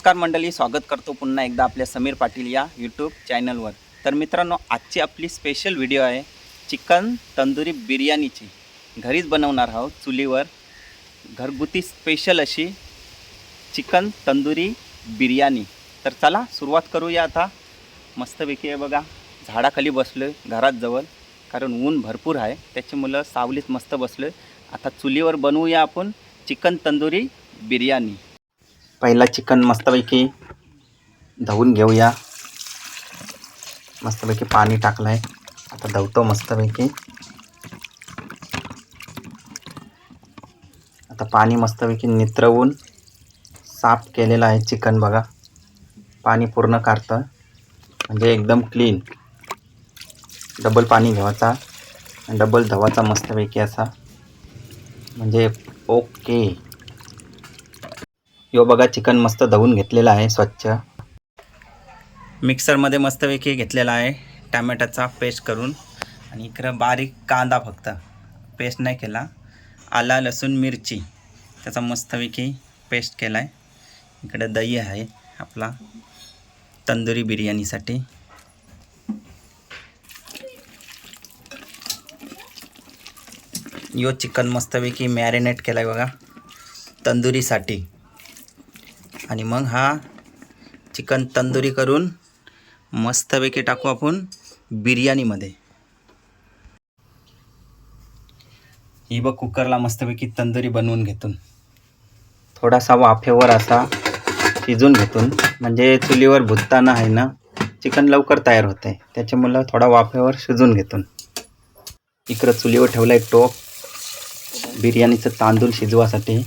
नमस्कार मंडळी स्वागत करतो पुन्हा एकदा आपल्या समीर पाटील या यूट्यूब चॅनलवर तर मित्रांनो आजची आपली स्पेशल व्हिडिओ आहे चिकन तंदुरी बिर्याणीची. घरीच बनवणार आहोत चुलीवर. घरगुती स्पेशल अशी चिकन तंदुरी बिर्याणी. तर चला सुरुवात करूया आता. मस्तपैकी आहे बघा झाडाखाली बसलो आहे घरात जवळ कारण ऊन भरपूर आहे त्याची मुलं सावलीत मस्त बसलो आहे आता चुलीवर बनवूया आपण चिकन तंदुरी बिर्याणी. पहिला चिकन मस्तपैकी धवून घेऊया. मस्तपैकी पाणी टाकलं आहे आता धवतो मस्तपैकी. आता पाणी मस्तपैकी नित्रवून साफ केलेलं आहे चिकन बघा. पाणी पूर्ण काढतं म्हणजे एकदम क्लीन डबल पाणी घ्यावाचा डबल धवाचा मस्तपैकी असा. म्हणजे ओके यो बघा चिकन मस्त धवून घेतलेलं आहे स्वच्छ. मिक्सरमध्ये मस्तपैकी घेतलेला आहे टॅमॅटोचा पेस्ट करून. आणि इकडं बारीक कांदा फक्त. पेस्ट नाही केला. आला लसूण मिरची. त्याचा मस्तपैकी पेस्ट केला आहे इकडं दही आहे आपला. तंदुरी बिर्याणीसाठी. यो चिकन मस्तपैकी मॅरिनेट केला आहे बघा. तंदुरीसाठी. आणि मग हा चिकन तंदुरी करून मस्तपैकी टाकू आपण बिर्याणीमध्ये. ही बघ कुकरला मस्तपैकी तंदुरी बनवून घेतून. थोडासा वाफेवर असा शिजून घेतून म्हणजे चुलीवर भुतताना आहे ना चिकन लवकर तयार होतं आहे त्याच्यामुळं थोडा वाफेवर शिजून घेतून. इकडं चुलीवर ठेवलं एक टोप. बिर्याणीचं तांदूळ शिजवासाठी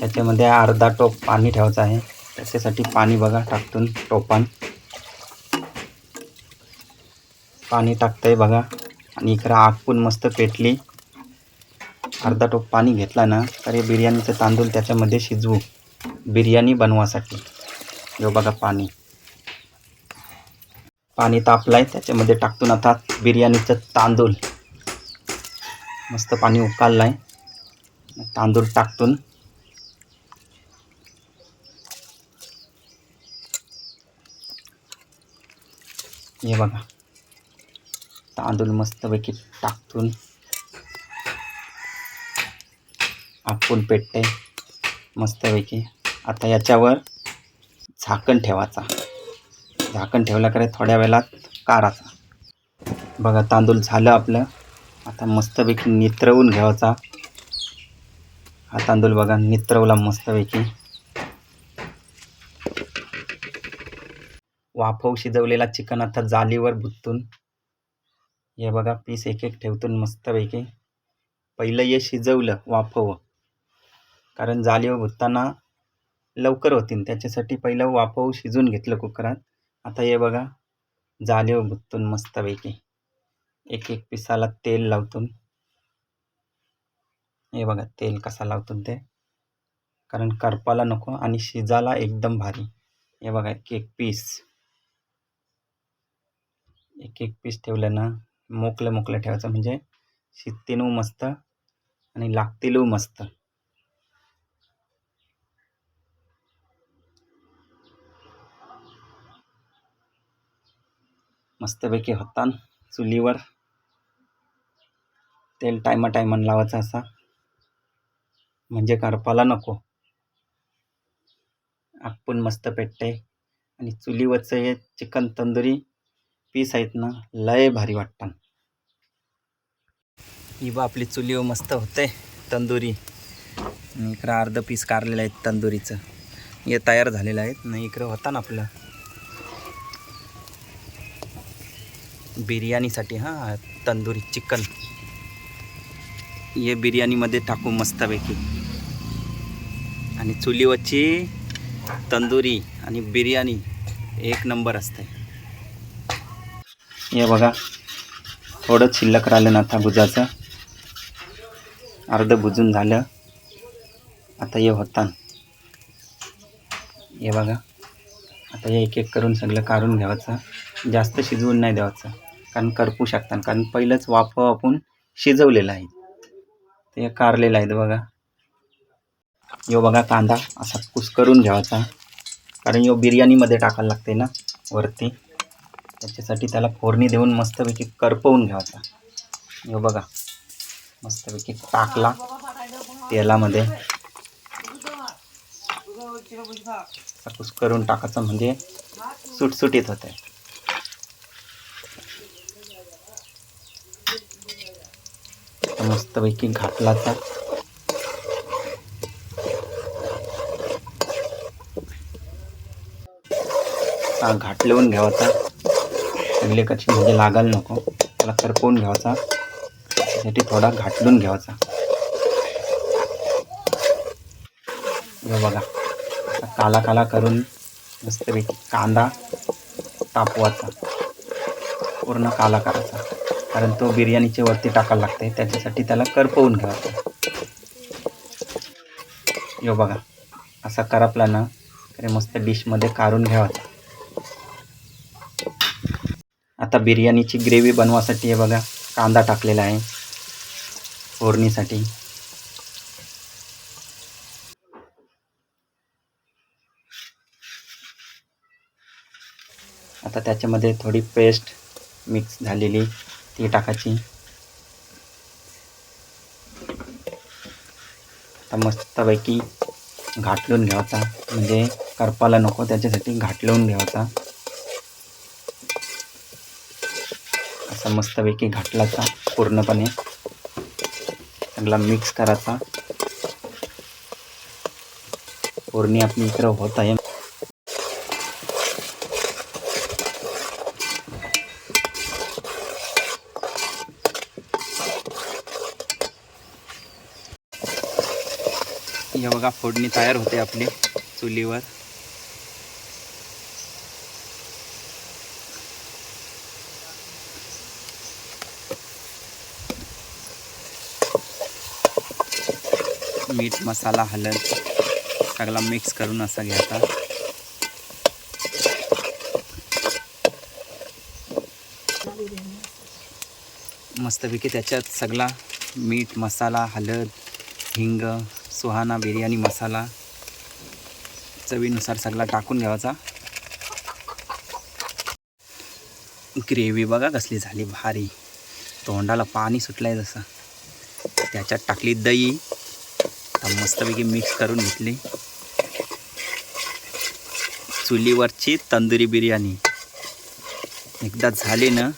त्याच्यामध्ये अर्धा टोप पाणी ठेवायचं आहे. त्याच्यासाठी पाणी बघा टाकतून टोपान. पाणी टाकतंय बघा. आणि इकडं आग पण मस्त पेटली. अर्धा टोप पाणी घेतला ना तर हे बिर्याणीचं तांदूळ त्याच्यामध्ये शिजवू. बिर्याणी बनवासाठी. हे बघा पाणी. पाणी तापलाय त्याच्यामध्ये टाकतून आता बिर्याणीचं तांदूळ. मस्त पाणी उकाळलं आहे तांदूळ टाकतून हे बघा. तांदूळ मस्तपैकी टाकतून आपण पेटते. मस्तपैकी. आता याच्यावर झाकण ठेवायचा. झाकण ठेवला करे थोड्या वेळात काढायचा. बघा तांदूळ झालं आपलं. आता मस्तपैकी नित्रवून घ्यायचा. हा तांदूळ बघा नित्रवला मस्तपैकी. वाफव शिजवलेला चिकन आता जालीवर भुतून हे बघा पीस एक एक ठेवतून मस्तपैकी पहिलं हे शिजवलं वाफव कारण जालीवर भुतताना लवकर होतीन त्याच्यासाठी पहिलं वाफव शिजून घेतलं कुकरात. आता हे बघा जालीवर भुत्तून मस्तपैकी एक एक पिसाला तेल लावतून. हे बघा तेल कसा लावतून ते. कारण करपाला नको आणि शिजायला एकदम भारी. हे बघा एक एक पीस. एक एक पीस ठेवल्यानं मोकलं मोकलं ठेवायचं. म्हणजे शिजतीनू मस्त आणि लागतीलू मस्त. मस्तपैकी होतान चुलीवर तेल टायमा टायमान लावायचं असा. म्हणजे करपाला नको. आपण मस्त पेटते. आणि चुलीवरचं हे चिकन तंदुरी पीस आहेत ना लय भारी वाटतात ही बा आपली चुलीवर मस्त होते तंदुरी. इकडं अर्ध पीस कारलेलं आहे तंदुरीचं. हे तयार झालेलं आहे. नाही इकडं होता ना आपलं. बिर्याणीसाठी हां तंदुरी चिकन. हे बिर्याणीमध्ये टाकू मस्तपैकी. आणि चुलीवरची तंदुरी आणि बिर्याणी एक नंबर असते हे बघा. थोडं शिल्लक राहिलं ना आता भुजाचं. अर्ध भुजून झालं. आता हे होता. हे बघा. आता हे एक एक करून सगळं काढून घ्यायचं. जास्त शिजवून नाही द्यायचं. कारण करपू शकतात कारण पहिलंच वाफ आपण शिजवलेलं आहे. ते कारलेलं आहे बघा. यो बघा कांदा असा कुस्करून घ्यायचा. कारण यो बिर्याणीमध्ये टाकायला लागते ना वरती. त्याच्यासाठी त्याला फोडणी देऊन मस्तपैकी करपवून घ्यायचा हो बघा. मस्तपैकी टाकला तेलामध्ये. कुस करून टाकायचं म्हणजे सुटसुटीत होते मस्तपैकी घातला तर. घाट लावून घ्यावाचा सगळे कशी म्हणजे लागायला नको. त्याला करपवून घ्यायचा. त्यासाठी थोडा घाटलून घ्यायचा. बघा. काला काला करून मस्तपैकी कांदा तापवाचा पूर्ण काला करायचा. कारण तो बिर्याणीच्या वरती टाकायला लागते त्याच्यासाठी त्याला करपवून घ्यायचा. यो बघा. असा करपला ना तरी मस्त डिशमध्ये काढून घ्यावाचा आता बिर्याणीची ग्रेव्ही बनवासाठी हे बघा कांदा टाकलेला आहे. फोडणीसाठी. आता त्याच्यामध्ये थोडी पेस्ट मिक्स झालेली ती टाकायची. आता मस्तपैकी घाटलून घ्यायचा म्हणजे करपाला नको त्याच्यासाठी घाटलवून घ्यायचा. असा मस्तपैकी घाटलाचा पूर्णपणे. चांगला मिक्स करायचा फोडणी आपली इकडं होत आहे. हे बघा फोडणी तयार होते आपली चुलीवर. मीठ मसाला हलद सगळा मिक्स करून असा घ्यायचा. मस्तपैकी त्याच्यात सगळा मीठ मसाला हलद हिंग सुहाना बिर्याणी मसाला चवीनुसार सगळा टाकून घ्यायचा. ग्रेव्ही बघा कसली झाली भारी. तोंडाला पाणी सुटलंय जसं. त्याच्यात टाकली दही. मस्तपैकी मिक्स करून घेतली. चुलीवरची तंदुरी बिर्याणी. एकदा झाली ना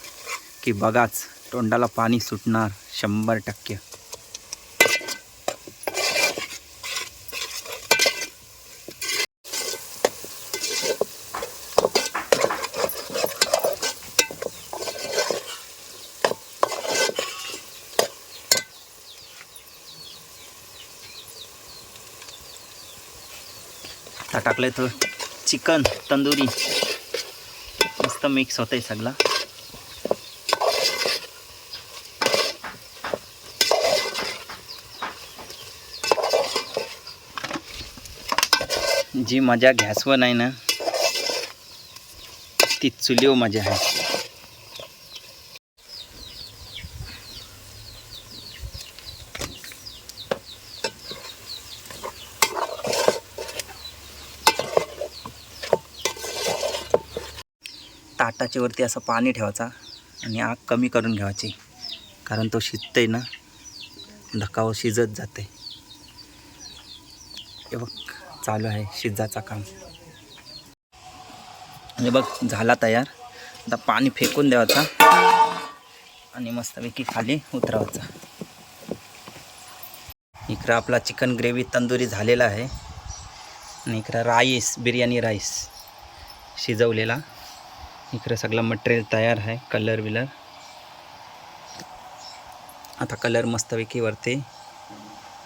की बघाच तोंडाला पाणी सुटणार शंभर टक्के. आता टाकलं तर चिकन तंदुरी. मस्त मिक्स होतं आहे सगळं. जी मजा गॅसवर नाही ना ती चुलीवर मजा आहे. ताटाच्या वरती असं पाणी ठेवायचा आणि आग कमी करून घ्यायची. कारण तो शिजतंय ना धकावर शिजत जाते हे बघ चालू आहे शिजाचा काम. आणि बघ झाला तयार. आता पाणी फेकून द्यायचा आणि मस्तपैकी खाली उतरावायचा इकडं आपला चिकन ग्रेव्ही तंदुरी झालेला आहे. आणि इकडं राईस बिर्याणी राईस शिजवलेला. इकडं सगळं मटेरियल तयार आहे कलर विलर आता कलर मस्तपैकी वरती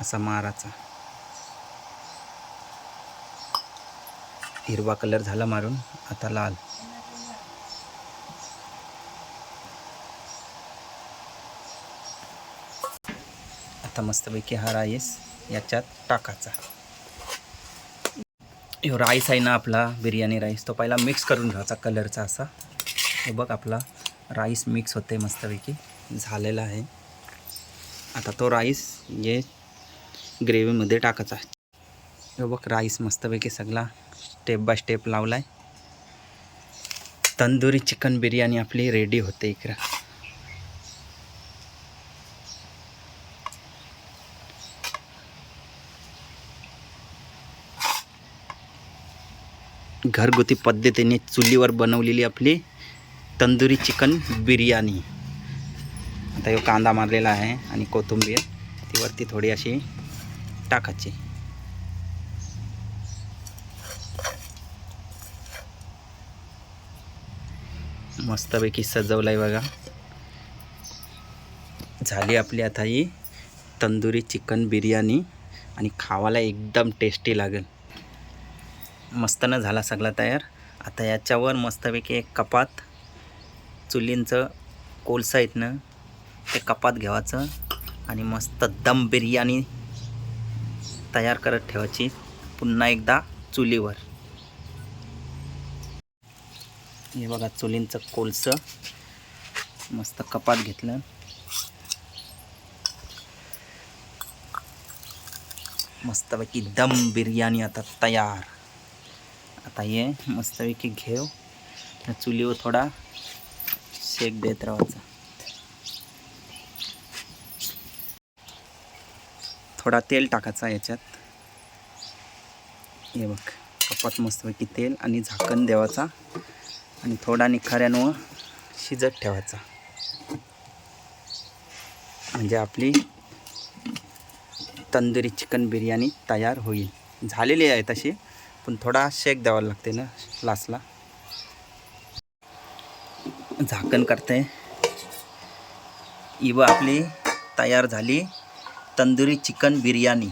असा माराचा. हिरवा कलर झाला मारून आता लाल. आता मस्तपैकी हा राईस याच्यात टाकायचा. यो राईस आहे ना आपला बिर्याणी राईस तो पहिला मिक्स करून घ्यायचा कलरचा असा. हे बघ आपला राईस मिक्स होते मस्तपैकी. झालेला आहे. आता तो राईस हे ग्रेव्हीमध्ये टाकायचा. हे बघ राईस मस्तपैकी सगळा स्टेप बाय स्टेप लावला आहे तंदुरी चिकन बिर्याणी आपली रेडी होते इकडं. घरगुती पद्धतीने चुलीवर बनवलेली आपली तंदुरी चिकन बिर्याणी. आता ह्यो कांदा मारलेला आहे आणि कोथिंबीर ती वरती थोडी अशी टाकायची. मस्तपैकी सजवलं आहे बघा. झाली आपली आता ही तंदुरी चिकन बिर्याणी आणि खावाला एकदम टेस्टी लागेल. मस्तनं झाला सगळा तयार. आता याच्यावर मस्तपैकी एक कपात चुलींचं कोलसा इथनं ते कपात घ्यावाचं आणि मस्त दम बिर्याणी तयार करत ठेवायची पुन्हा एकदा चुलीवर. हे बघा चुलींचं कोळसं मस्त कपात घेतलं. मस्तपैकी दम बिर्याणी आता तयार. आता हे मस्तपैकी घेव त्या चुलीवर थोडा शेक देत राहायचा. थोडा तेल टाकायचा याच्यात. हे बघ कपात मस्तपैकी तेल आणि झाकण द्यावाचा आणि थोडा निखाऱ्यानं शिजत ठेवायचा. म्हणजे आपली तंदुरी चिकन बिर्याणी तयार होईल. झालेली आहे तशी. पण थोडा शेक द्यावा लागते ना लास्टला झाकण करते. इव आपली तयार झाली तंदुरी चिकन बिर्याणी.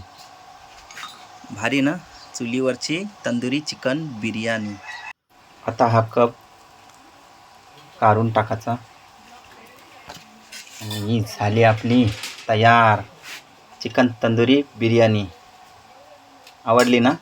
भारी ना चुलीवरची तंदुरी चिकन बिर्याणी. आता हा कप काढून टाकायचा. आणि झाली आपली तयार चिकन तंदुरी बिर्याणी. आवडली ना?